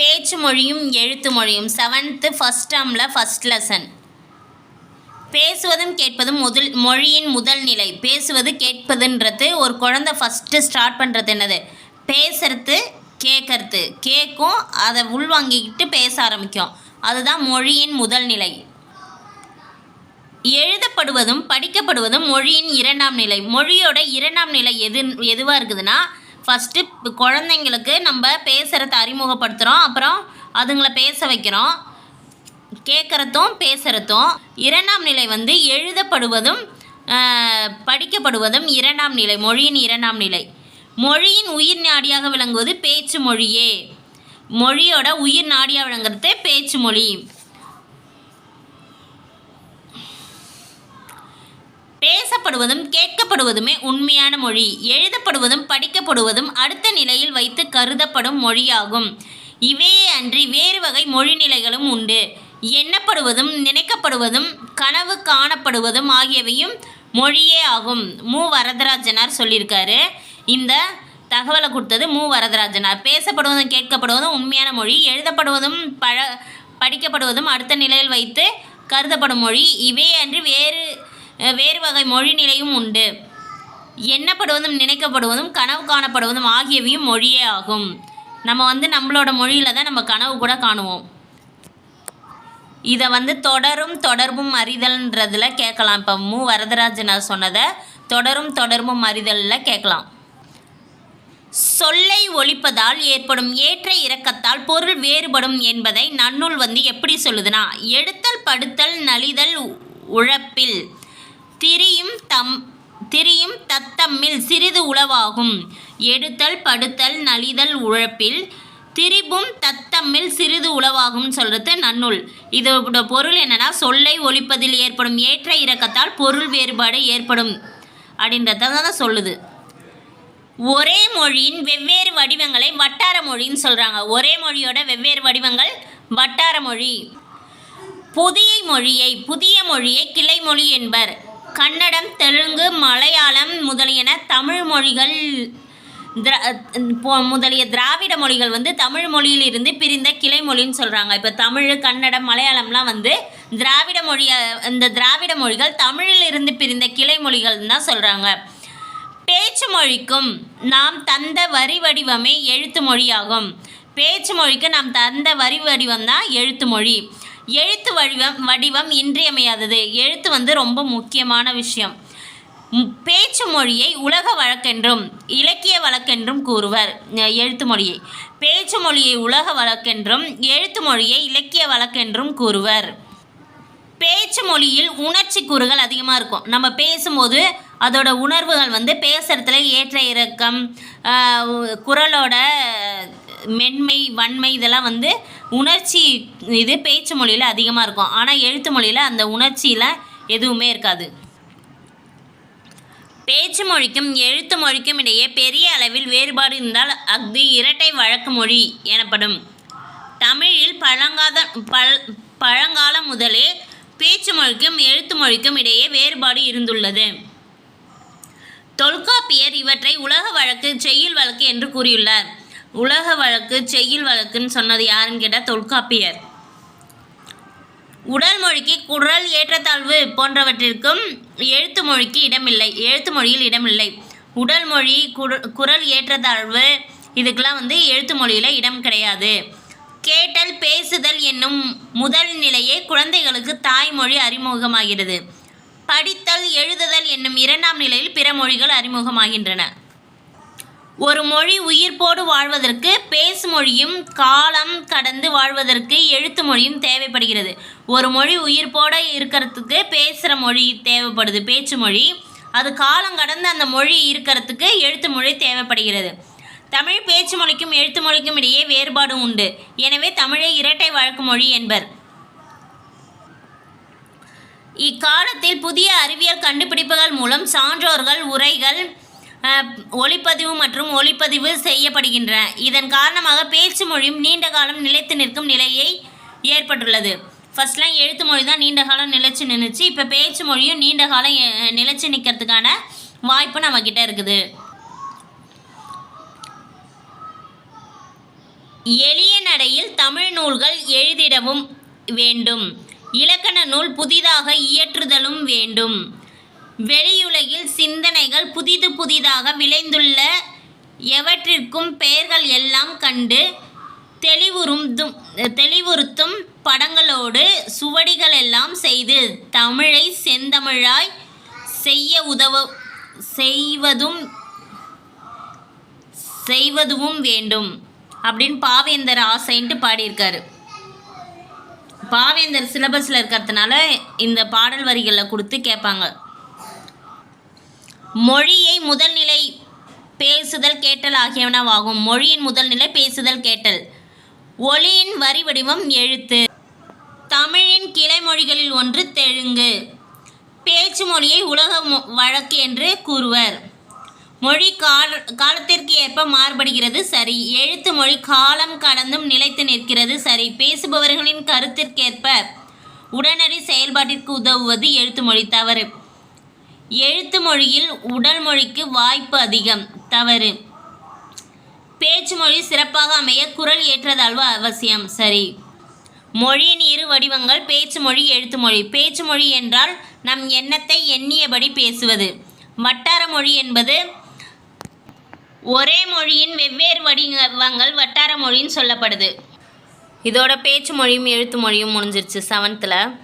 பேச்சு மொழியும் எழுத்து மொழியும் செவன்த்து ஃபஸ்ட் டேர்மில் ஃபஸ்ட் லெசன் பேசுவதும் கேட்பதும் முதல் மொழியின் முதல் நிலை. பேசுவது கேட்பதுன்றது ஒரு குழந்தை ஃபஸ்ட்டு ஸ்டார்ட் பண்ணுறது என்னது? பேசுறது கேட்கறது கேட்கும் அதை உள்வாங்கிக்கிட்டு பேச ஆரம்பிக்கும். அதுதான் மொழியின் முதல் நிலை. எழுதப்படுவதும் படிக்கப்படுவதும் மொழியின் இரண்டாம் நிலை. மொழியோட இரண்டாம் நிலை எது எதுவாக இருக்குதுன்னா ஃபஸ்ட்டு குழந்தைங்களுக்கு நம்ம பேசுகிறத அறிமுகப்படுத்துகிறோம் அப்புறம் அதுங்களை பேச வைக்கிறோம். கேட்குறதும் பேசுகிறதும் இரண்டாம் நிலை வந்து எழுதப்படுவதும் படிக்கப்படுவதும் இரண்டாம் நிலை மொழியின் இரண்டாம் நிலை. மொழியின் உயிர் நாடியாக விளங்குவது பேச்சு மொழியே. மொழியோட உயிர் நாடியாக விளங்குறது பேச்சு மொழி. பேசப்படுவதும் கேட்கப்படுவதுமே உண்மையான மொழி. எழுதப்படுவதும் படிக்கப்படுவதும் அடுத்த நிலையில் வைத்து கருதப்படும் மொழியாகும். இவையே அன்றி வேறு வகை மொழி நிலைகளும் உண்டு. எண்ணப்படுவதும் நினைக்கப்படுவதும் கனவு காணப்படுவதும் ஆகியவையும் மொழியே ஆகும். மு. வரதராஜனார் சொல்லியிருக்காரு. இந்த தகவலை கொடுத்தது மு. வரதராஜனார். பேசப்படுவதும் கேட்கப்படுவதும் உண்மையான மொழி. எழுதப்படுவதும் பழ படிக்கப்படுவதும் அடுத்த நிலையில் வைத்து கருதப்படும் மொழி. இவையே அன்றி வேறு வேறு வகை மொழி நிலையும் உண்டு. எண்ணப்படுவதும் நினைக்கப்படுவதும் கனவு காணப்படுவதும் ஆகியவையும் மொழியே ஆகும். நம்ம வந்து நம்மளோட மொழியில் தான் நம்ம கனவு கூட காணுவோம். இதை வந்து தொடரும் தொடர்பும் அறிதல்ன்றதில் கேட்கலாம். இப்போ மு. வரதராஜனார் சொன்னதை தொடரும் தொடர்பும் அறிதலில் கேட்கலாம். சொல்லை ஒழிப்பதால் ஏற்படும் ஏற்ற இறக்கத்தால் பொருள் வேறுபடும் என்பதை நன்னூல் வந்து எப்படி சொல்லுதுன்னா எடுத்தல் படுத்தல் நலிதல் உழப்பில் திரியும் தம் திரியும் தத்தம்மில் சிறிது உளவாகும். எடுத்தல் படுத்தல் நலிதல் உழப்பில் திரிபும் தத்தம்மில் சிறிது உளவாகும்னு சொல்கிறது நன்னூல். இதோட பொருள் என்னென்னா சொல்லை ஒழிப்பதில் ஏற்படும் ஏற்ற இறக்கத்தால் பொருள் வேறுபாடு ஏற்படும் அப்படின்றத தான் சொல்லுது. ஒரே மொழியின் வெவ்வேறு வடிவங்களை வட்டார மொழின்னு சொல்கிறாங்க ஒரே மொழியோட வெவ்வேறு வடிவங்கள் வட்டார மொழி. புதிய மொழியை புதிய மொழியை கிளை மொழி என்பர். கன்னடம் தெலுங்கு மலையாளம் முதலியன தமிழ் மொழிகள் திரா போ- முதலிய திராவிட மொழிகள் வந்து தமிழ் மொழியிலிருந்து பிரிந்த கிளை மொழின்னு சொல்கிறாங்க இப்போ தமிழ் கன்னடம் மலையாளம்லாம் வந்து திராவிட மொழியை இந்த திராவிட மொழிகள் தமிழிலிருந்து பிரிந்த கிளை மொழிகள்னு தான் சொல்கிறாங்க பேச்சு மொழிக்கும் நாம் தந்த வரி வடிவமே எழுத்து மொழியாகும். பேச்சு மொழிக்கு நாம் தந்த வரி வடிவம் தான் எழுத்து மொழி. எழுத்து வடிவம் வடிவம் இன்றியமையாதது. எழுத்து வந்து ரொம்ப முக்கியமான விஷயம். பேச்சு மொழியை உலக வழக்கென்றும் இலக்கிய வழக்கென்றும் கூறுவர். எழுத்து மொழியை. பேச்சு மொழியை உலக வழக்கென்றும் எழுத்து மொழியை இலக்கிய வழக்கென்றும் கூறுவர். பேச்சு மொழியில் உணர்ச்சி கூறுகள் அதிகமாக இருக்கும். நம்ம பேசும்போது அதோட உணர்வுகள் வந்து பேசுகிறதுல ஏற்ற இறக்கம் குரலோட மென்மை வன்மை இதெல்லாம் வந்து உணர்ச்சி இது பேச்சு மொழியில் அதிகமாக இருக்கும். ஆனால் எழுத்து மொழியில் அந்த உணர்ச்சியில் எதுவுமே இருக்காது. பேச்சு மொழிக்கும் எழுத்து மொழிக்கும் இடையே பெரிய அளவில் வேறுபாடு இருந்தால் அஃது இரட்டை வழக்கு மொழி எனப்படும். தமிழில் பழங்காத பழ பழங்காலம் முதலே பேச்சு மொழிக்கும் எழுத்து மொழிக்கும் இடையே வேறுபாடு இருந்துள்ளது. தொல்காப்பியர் இவற்றை உலக வழக்கு செய்யுள் வழக்கு என்று கூறியுள்ளார். உலக வழக்கு செய்யுள் வழக்குன்னு சொன்னது யாருன்னு கேட்டால் தொல்காப்பியர். உடல் மொழிக்கு குரல் ஏற்றத்தாழ்வு போன்றவற்றிற்கும் எழுத்து மொழிக்கு இடமில்லை. எழுத்து மொழியில் இடமில்லை. உடல் மொழி குரல் ஏற்றத்தாழ்வு இதுக்கெல்லாம் வந்து எழுத்து மொழியில் இடம் கிடையாது. கேட்டல் பேசுதல் என்னும் முதல் நிலையே குழந்தைகளுக்கு தாய்மொழி அறிமுகமாகிறது. படித்தல் எழுதுதல் என்னும் இரண்டாம் நிலையில் பிற மொழிகள் அறிமுகமாகின்றன. ஒரு மொழி உயிர்ப்போடு வாழ்வதற்கு பேசு மொழியும் காலம் கடந்து வாழ்வதற்கு எழுத்து மொழியும் தேவைப்படுகிறது. ஒரு மொழி உயிர்ப்போடு இருக்கிறதுக்கு பேசுகிற மொழி தேவைப்படுது பேச்சு மொழி. அது காலம் கடந்து அந்த மொழி இருக்கிறதுக்கு எழுத்து மொழி தேவைப்படுகிறது. தமிழ் பேச்சு மொழிக்கும் எழுத்து மொழிக்கும் இடையே வேறுபாடு உண்டு. எனவே தமிழை இரட்டை வழக்கு மொழி என்பர். இக்காலத்தில் புதிய அறிவியல் கண்டுபிடிப்புகள் மூலம் சான்றோர்கள் உரைகள் ஒளிப்பதிவு மற்றும் ஒளிப்பதிவு செய்யப்படுகின்றன இதன் காரணமாக பேச்சு மொழியும் நீண்ட காலம் நிலைத்து நிற்கும் நிலையை ஏற்பட்டுள்ளது. ஃபர்ஸ்ட்லாம் எழுத்து மொழி தான் நீண்ட காலம் நிலைச்சு நின்றுச்சு இப்போ பேச்சு மொழியும் நீண்ட காலம் நிலைச்சு நிற்கிறதுக்கான வாய்ப்பு நம்மக்கிட்ட இருக்குது. எளிய நடையில் தமிழ் நூல்கள் எழுதிடவும் வேண்டும். இலக்கண நூல் புதிதாக இயற்றுதலும் வேண்டும். வெளியுலகில் சிந்த புதிதாக விளைந்துள்ள எவற்றிற்கும் பெயர்கள் எல்லாம் கண்டு தெளிவுறுந்தும் தெளிவுறுத்தும் படங்களோடு சுவடிகள் எல்லாம் செய்து தமிழை செந்தமிழாய் செய்ய உதவ செய்வதும் செய்வதும் வேண்டும் அப்படின்னு பாவேந்தர் ஆசைன்ட்டு பாடியிருக்காரு. பாவேந்தர் சிலபஸில் இருக்கிறதுனால இந்த பாடல் வரிகளில் கொடுத்து கேட்பாங்க. மொழியை முதல்நிலை பேசுதல் கேட்டல் ஆகியனவாகும். மொழியின் முதல்நிலை பேசுதல் கேட்டல். ஒளியின் வரி வடிவம் எழுத்து. தமிழின் கிளைமொழிகளில் ஒன்று தெலுங்கு. பேச்சு மொழியை உலக வழக்கு என்று கூறுவர். மொழி கால காலத்திற்கு ஏற்ப மாறுபடுகிறது சரி. எழுத்து மொழி காலம் கடந்தும் நிலைத்து நிற்கிறது சரி. பேசுபவர்களின் கருத்திற்கேற்ப உடனடி செயல்பாட்டிற்கு உதவுவது எழுத்து மொழி தவறு. எழுத்து மொழியில் உடல் மொழிக்கு வாய்ப்பு அதிகம். தவறு. பேச்சு மொழி சிறப்பாக அமைய குரல் ஏற்றதாழ்வு அவசியம். சரி. மொழியின் இரு வடிவங்கள் பேச்சு மொழி எழுத்து மொழி. பேச்சு மொழி என்றால் நம் எண்ணத்தை எண்ணியபடி பேசுவது. வட்டார மொழி என்பது ஒரே மொழியின் வெவ்வேறு வடிவங்கள் வட்டார மொழின்னு சொல்லப்படுது. இதோட பேச்சு மொழியும் எழுத்து மொழியும் முடிஞ்சிருச்சு. செவன்த்தில்